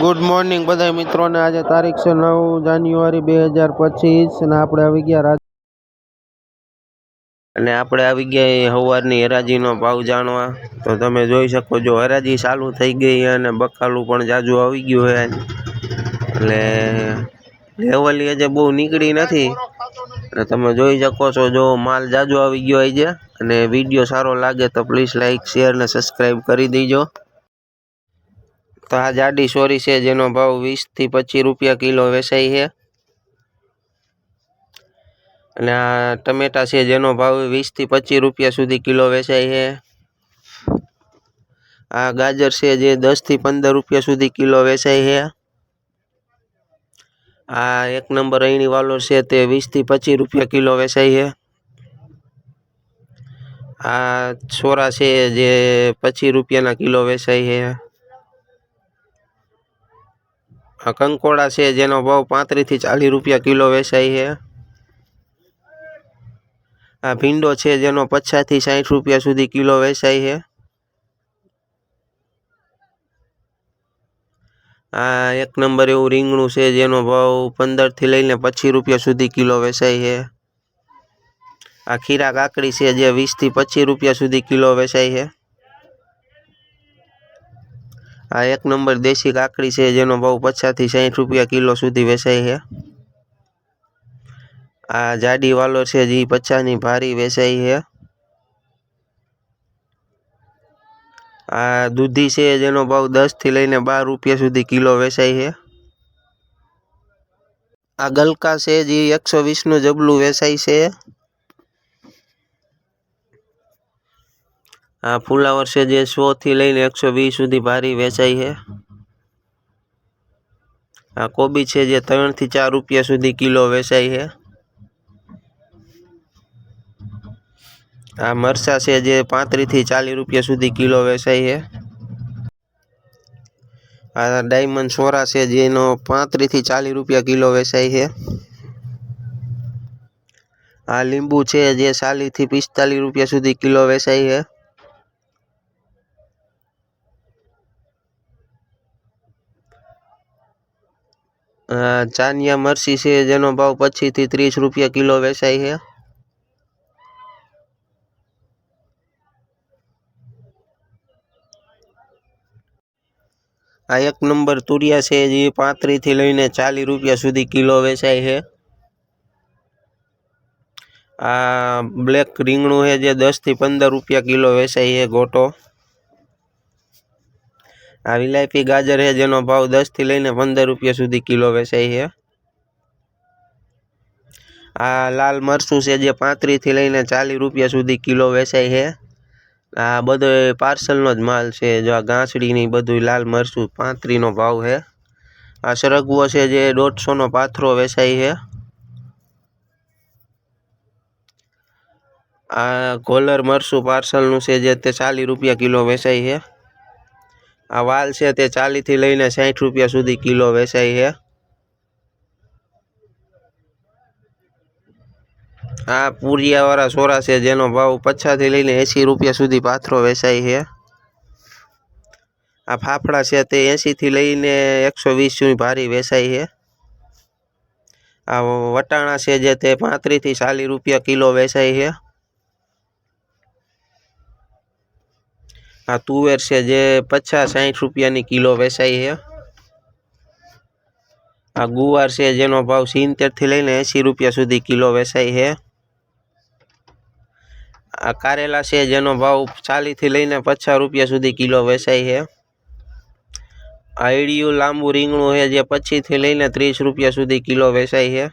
good morning બધા મિત્રોને આજે તારીખ છે નવ જાન્યુઆરી બે હજાર પચીસ અને આપણે આવી ગયા રાજ અને આપણે આવી ગયા સવારની હરાજીનો ભાવ જાણવા તો તમે જોઈ શકો જો હરાજી ચાલુ થઈ ગઈ અને બકાલું પણ જાજુ આવી ગયું છે એટલે લેવલી આજે બહુ નીકળી નથી અને તમે જોઈ શકો છો જો માલ જાજુ આવી ગયો આજે અને વિડીયો સારો લાગે તો પ્લીઝ લાઇક શેર અને સબસ્ક્રાઈબ કરી દેજો તહા જાડી સોરી છે જેનો ભાવ 20 થી 25 રૂપિયા કિલો વેચાઈ છે અને આ ટમેટા છે જેનો ભાવ 20 થી 25 રૂપિયા સુધી કિલો વેચાઈ છે આ ગાજર છે જે 10 થી 15 રૂપિયા સુધી કિલો વેચાઈ છે આ એક નંબર એણી વાળો છે તે 20 થી 25 રૂપિયા કિલો વેચાઈ છે આ છોરા છે જે 25 રૂપિયાના કિલો વેચાઈ છે આ કંકોડા છે જેનો ભાવ પાંત્રીસથી ચાલીસ રૂપિયા કિલો વેચાય છે આ ભીંડો છે જેનો પચાસથી સાઠ રૂપિયા સુધી કિલો વેચાય છે આ એક નંબર એવું રીંગણું છે જેનો ભાવ પંદરથી લઈને પચીસ રૂપિયા સુધી કિલો વેચાય છે આ ખીરા કાકડી છે જે વીસથી પચીસ રૂપિયા સુધી કિલો વેચાય છે આ એક નંબર દેશી કાકડી છે જેનો ભાવ પચાસથી સાઠ રૂપિયા કિલો સુધી વેચાય છે આ જાડી વાલો છે જે પચાસની ભારી વેચાય છે આ દૂધી છે જેનો ભાવ દસથી લઈને બાર રૂપિયા સુધી કિલો વેચાય છે આ ગલકા છે જે એકસો વીસનું જબલું વેચાય છે फूल फ्लावर से जे 100 थी लेइन 120 સુધી भारी વેચાઈ છે કોબી છે જે 3 થી 4 રૂપિયા સુધી કિલો વેચાઈ છે આ મરચા છે જે 35 થી 40 રૂપિયા સુધી કિલો વેચાઈ છે આ ડાયમંડ સોરા છે જેનો 35 થી 40 રૂપિયા કિલો વેચાઈ છે આ લીંબુ છે જે 40 થી 45 રૂપિયા સુધી કિલો વેચાઈ છે ચાનિયા મરસી છે જેનો ભાવ પચીસથી ત્રીસ રૂપિયા કિલો વેચાય છે આ એક નંબર તુરિયા છે જે થી લઈને ચાલીસ રૂપિયા સુધી કિલો વેચાય છે આ બ્લેક રીંગણું છે જે દસથી પંદર રૂપિયા કિલો વેચાય છે ગોટો आ विलायती गाजर है जेनो भाव दस थी लैने पंदर रुपया सुधी किलो वेचाई है आ लाल मरसू से जो पात्री थी लैने चालीस रुपया सुधी किलो वेचाई है आ बद पार्सलो माल से जो आ गांसड़ी नहीं बधु लाल मरसू पात्री भाव है आ सरगुओ से जो दौड़ सौ ना पाथरो वेचाई है आ कोलर मरसू पार्सल नु से चालीस रुपया किलो वेचाई है आहवाल छे ते 40 થી લઈને 60 રૂપિયા સુધી કિલો વેચાઈ છે આ પૂરીયા વાળા છોરા છે જેનો ભાવ 50 થી લઈને 80 રૂપિયા સુધી પાથરો વેચાઈ છે આ ભાફડા છે તે 80 થી લઈને 120 સુધી ભારે વેચાઈ છે આ વટાણા છે જે તે 35 થી 40 રૂપિયા કિલો વેચાઈ છે આ તુવર છે જે 50 60 રૂપિયાની કિલો વેચાઈ છે આ ગુવાર છે જેનો ભાવ 70 થી લઈને 80 રૂપિયા સુધી કિલો વેચાઈ છે આ કારેલા છે જેનો ભાવ 40 થી લઈને 50 રૂપિયા સુધી કિલો વેચાઈ છે આ ઈડિયો લાંબુ રીંગણું છે જે 25 થી લઈને 30 રૂપિયા સુધી કિલો વેચાઈ છે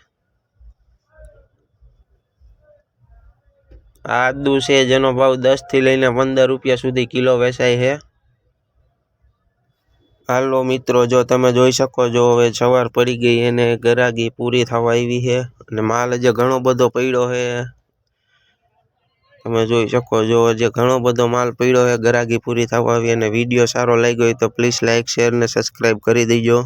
આ આદુ છે જેનો ભાવ દસથી લઈને પંદર રૂપિયા સુધી કિલો વેચાય છે હાલો મિત્રો જો તમે જોઈ શકો છો હવે સવાર પડી ગઈ એને ગરાગી પૂરી થવા આવી છે અને માલ જે ઘણો બધો પડ્યો છે તમે જોઈ શકો છો જે ઘણો બધો માલ પડ્યો છે ગરાગી પૂરી થવા આવી અને વિડીયો સારો લાગ્યો હોય તો પ્લીઝ લાઇક શેર ને સબસ્ક્રાઈબ કરી દેજો